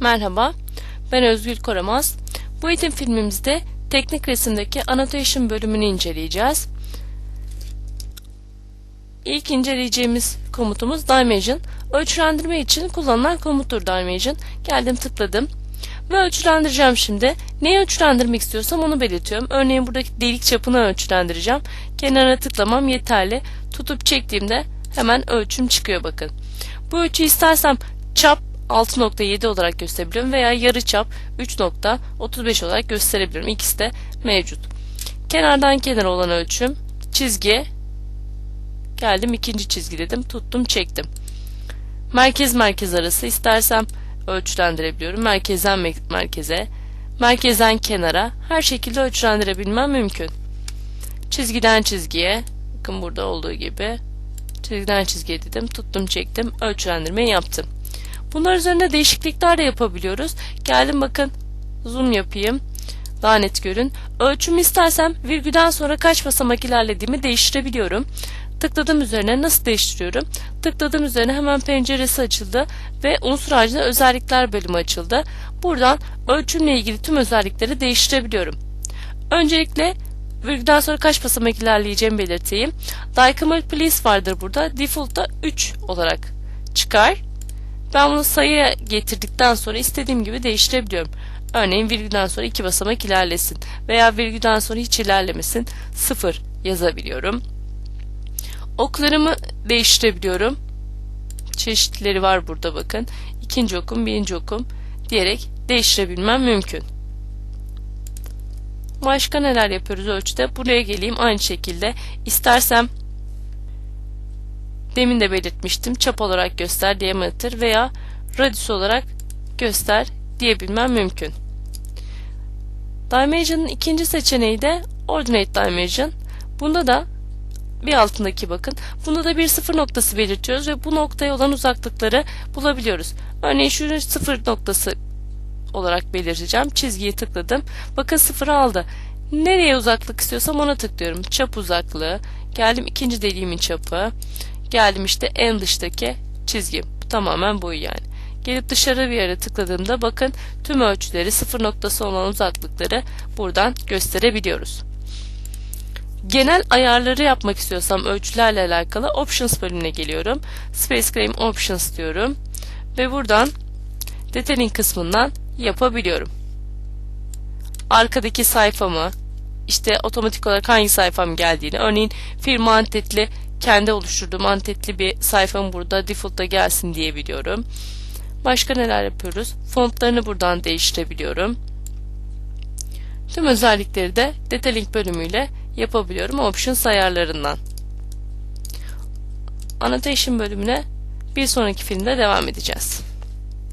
Merhaba, ben Özgül Koramaz. Bu eğitim filmimizde teknik resimdeki annotation bölümünü inceleyeceğiz. İlk inceleyeceğimiz komutumuz Dimension. Ölçülendirme için kullanılan komuttur Dimension. Geldim tıkladım ve ölçülendireceğim şimdi. Neyi ölçülendirmek istiyorsam onu belirtiyorum. Örneğin buradaki delik çapını ölçülendireceğim. Kenara tıklamam yeterli. Tutup çektiğimde hemen ölçüm çıkıyor bakın. Bu ölçüyü istersem çap 6.7 olarak gösterebilirim veya yarı çap 3.35 olarak gösterebilirim. İkisi de mevcut. Kenardan kenara olan ölçüm çizgi geldim ikinci çizgi dedim tuttum çektim. Merkez merkez arası istersem ölçülendirebiliyorum. Merkezden merkeze, merkezden kenara her şekilde ölçülendirebilmem mümkün. Çizgiden çizgiye bakın burada olduğu gibi çizgiden çizgiye dedim tuttum çektim ölçülendirmeyi yaptım. Bunlar üzerinde değişiklikler de yapabiliyoruz. Geldim bakın zoom yapayım. Daha net görün. Ölçümü istersem virgülden sonra kaç basamak ilerlediğimi değiştirebiliyorum. Tıkladım üzerine nasıl değiştiriyorum? Tıkladım üzerine hemen penceresi açıldı ve unsur ağacında özellikler bölümü açıldı. Buradan ölçümle ilgili tüm özellikleri değiştirebiliyorum. Öncelikle virgülden sonra kaç basamak ilerleyeceğimi belirteyim. Diagonal place vardır burada. Default'ta 3 olarak çıkar. Ben bunu sayıya getirdikten sonra istediğim gibi değiştirebiliyorum. Örneğin virgülden sonra 2 basamak ilerlesin veya virgülden sonra hiç ilerlemesin 0 yazabiliyorum. Oklarımı değiştirebiliyorum. Çeşitleri var burada bakın. İkinci okum, birinci okum diyerek değiştirebilmem mümkün. Başka neler yapıyoruz ölçüde? Buraya geleyim aynı şekilde. İstersem demin de belirtmiştim çap olarak göster diameter veya radius olarak göster diyebilmem mümkün. Dimension'ın ikinci seçeneği de Ordinate Dimension. Bunda da bir altındaki bakın. Bunda da bir sıfır noktası belirtiyoruz ve bu noktaya olan uzaklıkları bulabiliyoruz. Örneğin şu sıfır noktası olarak belirteceğim. Çizgiyi tıkladım. Bakın sıfırı aldı. Nereye uzaklık istiyorsam ona tıklıyorum. Çap uzaklığı. Geldim ikinci deliğimin çapı. Geldim işte en dıştaki çizgi. Bu tamamen boyu yani. Gelip dışarı bir yere tıkladığımda bakın tüm ölçüleri sıfır noktası olan uzaklıkları buradan gösterebiliyoruz. Genel ayarları yapmak istiyorsam ölçülerle alakalı Options bölümüne geliyorum. Space Claim Options diyorum. Ve buradan Detailing kısmından yapabiliyorum. Arkadaki sayfamı işte otomatik olarak hangi sayfam geldiğini örneğin firma antetli kendi oluşturduğum antetli bir sayfam burada default'ta gelsin diyebiliyorum. Başka neler yapıyoruz? Fontlarını buradan değiştirebiliyorum. Tüm özellikleri de Detailing bölümüyle yapabiliyorum Options ayarlarından. Annotation bölümüne bir sonraki filmde devam edeceğiz.